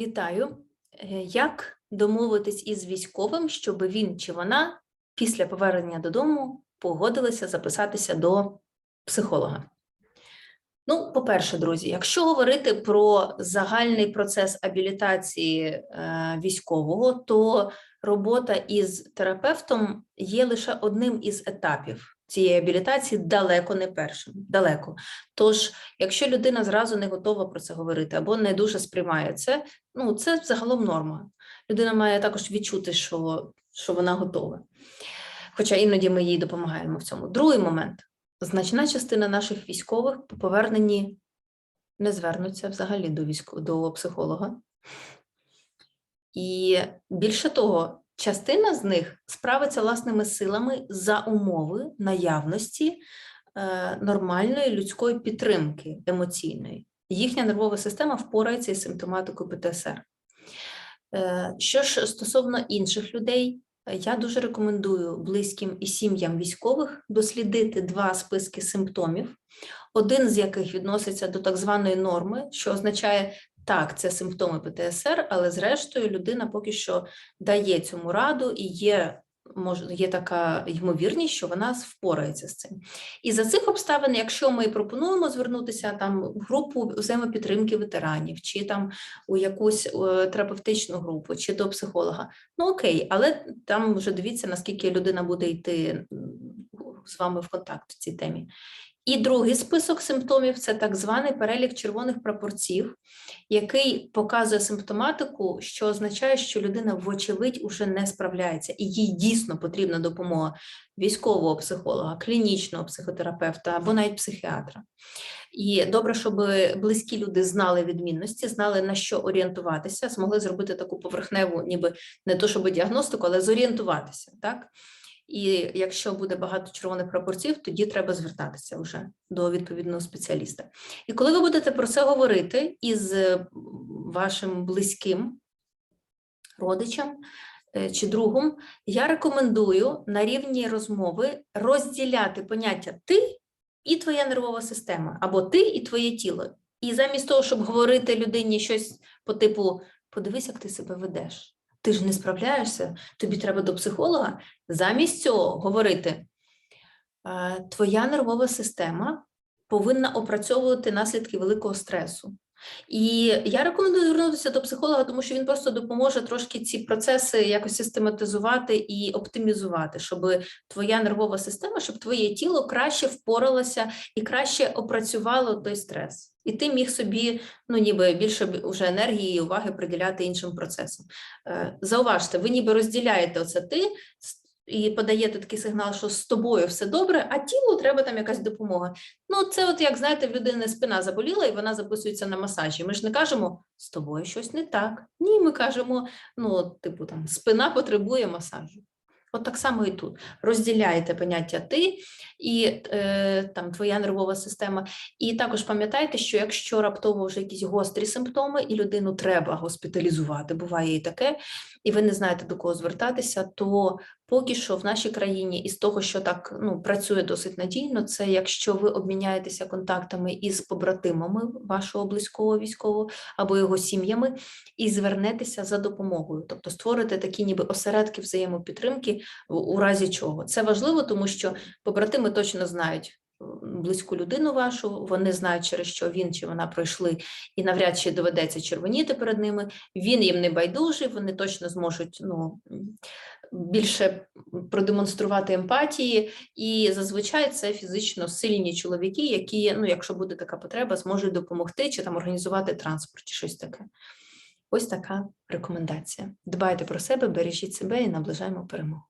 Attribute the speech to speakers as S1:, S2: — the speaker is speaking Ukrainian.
S1: Вітаю. Е, Як домовитись із військовим, щоб він чи вона після повернення додому погодилися записатися до психолога? Ну, по-перше, друзі, якщо говорити про загальний процес абілітації е, військового, то робота із терапевтом є лише одним із етапів цієї абілітації, далеко не першим. Далеко. Тож, якщо людина зразу не готова про це говорити або не дуже сприймає це, ну це загалом норма. Людина має також відчути, що, що вона готова. Хоча іноді ми їй допомагаємо в цьому. Другий момент: значна частина наших військових по поверненні не звернуться взагалі до військо, до психолога. І більше того, частина з них справиться власними силами за умови наявності е, нормальної людської підтримки емоційної. Їхня нервова система впорається із симптоматикою ПТСР. Е, Що ж стосовно інших людей, я дуже рекомендую близьким і сім'ям військових дослідити два списки симптомів, один з яких відноситься до так званої норми, що означає так, це симптоми ПТСР, але зрештою людина поки що дає цьому раду і є. Може, є така ймовірність, що вона впорається з цим. І за цих обставин, якщо ми пропонуємо звернутися там в групу взаємопідтримки ветеранів, чи там у якусь е, терапевтичну групу, чи до психолога, ну окей, але там вже дивіться, наскільки людина буде йти з вами в контакт в цій темі. І другий список симптомів це так званий перелік червоних прапорців, який показує симптоматику, що означає, що людина, вочевидь, уже не справляється, і їй дійсно потрібна допомога військового психолога, клінічного психотерапевта або навіть психіатра. І добре, щоб близькі люди знали відмінності, знали на що орієнтуватися, змогли зробити таку поверхневу, ніби не то, щоб діагностику, але зорієнтуватися. Так? І якщо буде багато червоних прапорців, тоді треба звертатися вже до відповідного спеціаліста. І коли ви будете про це говорити із е, вашим близьким родичем е, чи другом, я рекомендую на рівні розмови розділяти поняття ти і твоя нервова система, або ти і твоє тіло. І замість того, щоб говорити людині щось по типу подивись, як ти себе ведеш. Ти ж не справляєшся, тобі треба до психолога. Замість цього говорити, «Е, твоя нервова система повинна опрацьовувати наслідки великого стресу. І я рекомендую звернутися до психолога, тому що він просто допоможе трошки ці процеси якось систематизувати і оптимізувати, щоб твоя нервова система, щоб твоє тіло краще впоралося і краще опрацювало той стрес. І ти міг собі, ну ніби більше б уже енергії і уваги приділяти іншим процесам. Е, Зауважте, ви ніби розділяєте оце ти і подаєте такий сигнал, що з тобою все добре, а тілу треба там якась допомога. Ну, це от як знаєте, в людини спина заболіла, і вона записується на масажі. Ми ж не кажемо з тобою щось не так. Ні, ми кажемо, ну, типу, там спина потребує масажу. От так само і тут. Розділяєте поняття ти і е, там твоя нервова система. І також пам'ятайте, що якщо раптово вже якісь гострі симптоми, і людину треба госпіталізувати, буває і таке, і ви не знаєте до кого звертатися, то поки що в нашій країні із того, що так ну, працює досить надійно, це якщо ви обміняєтеся контактами із побратимами вашого близького військового або його сім'ями, і звернетеся за допомогою, тобто створите такі ніби осередки взаємопідтримки у разі чого. Це важливо, тому що побратими точно знають. Близьку людину вашу, вони знають, через що він чи вона пройшли, і навряд чи доведеться червоніти перед ними. Він їм не байдужий, вони точно зможуть ну, більше продемонструвати емпатії, і зазвичай це фізично сильні чоловіки, які, ну, якщо буде така потреба, зможуть допомогти чи там організувати транспорт, чи щось таке. Ось така рекомендація. Дбайте про себе, бережіть себе і наближаємо перемогу.